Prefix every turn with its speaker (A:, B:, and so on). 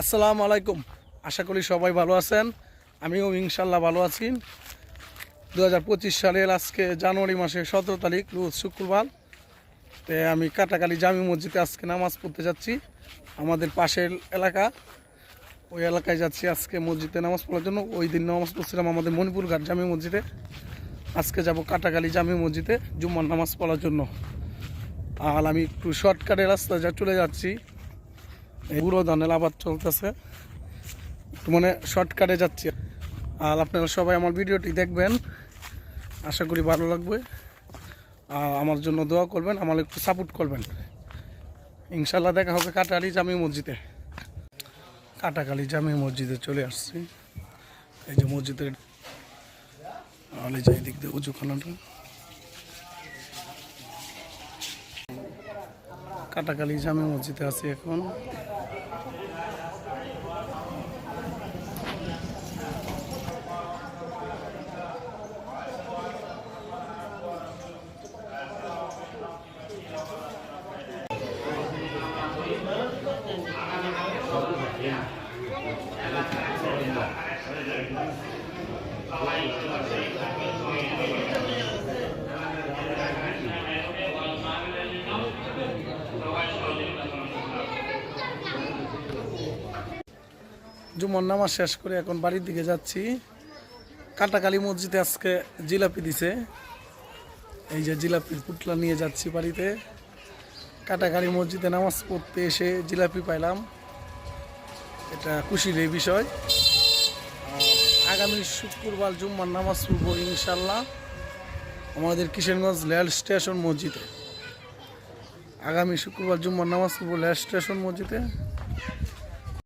A: আসসালামু আলাইকুম। আশা করি সবাই ভালো আছেন। আমিও ইনশাল্লাহ ভালো আছি। দু হাজার পঁচিশ সালের আজকে জানুয়ারি মাসের সতেরো তারিখ, রোজ শুক্রবার। তে আমি কাটাকালি জামি মসজিদে আজকে নামাজ পড়তে যাচ্ছি। আমাদের পাশের এলাকা। ওই এলাকায় যাচ্ছি আজকে মসজিদে নামাজ পড়ার জন্য। ওই দিন নামাজ পড়ছিলাম আমাদের মণিপুর ঘাট জামি মসজিদে। আজকে যাব কাটাকালি জামি মসজিদে জুম্মার নামাজ পড়ার জন্য। আর আমি একটু শর্টকাটের রাস্তা যা চলে যাচ্ছি। বুড়ো ধানের আবাদ চলতেছে। মানে শর্টকাটে যাচ্ছি। আর আপনারা সবাই আমার ভিডিওটি দেখবেন। আশা করি ভালো লাগবে। আর আমার জন্য দোয়া করবেন, আমার একটু সাপোর্ট করবেন। ইনশাল্লাহ দেখা হবে কাটালি জামি মসজিদে। কাটাকালি জামি মসজিদে চলে আসছি। এই যে মসজিদের আর এই দিক দিয়ে উঁচুখানাটা কাটাকালি জামে মসজিদে আছি এখন। জুমন নামাজ শেষ করে এখন বাড়ির দিকে যাচ্ছি। কাটাকালি মসজিদে আজকে জিলাপি দিছে। এই যে জিলাপির পুটলা নিয়ে যাচ্ছি বাড়িতে। কাটাকালি মসজিদে নামাজ পড়তে এসে জিলাপি পাইলাম। এটা খুশির এই বিষয়। আগামী শুক্রবার জুম্মার নামাজ পড়ব ইনশাল্লাহ আমাদের কিশোরগঞ্জ রেল স্টেশন মসজিদে। আগামী শুক্রবার জুম্মার নামাজ পড়ব রেল স্টেশন মসজিদে।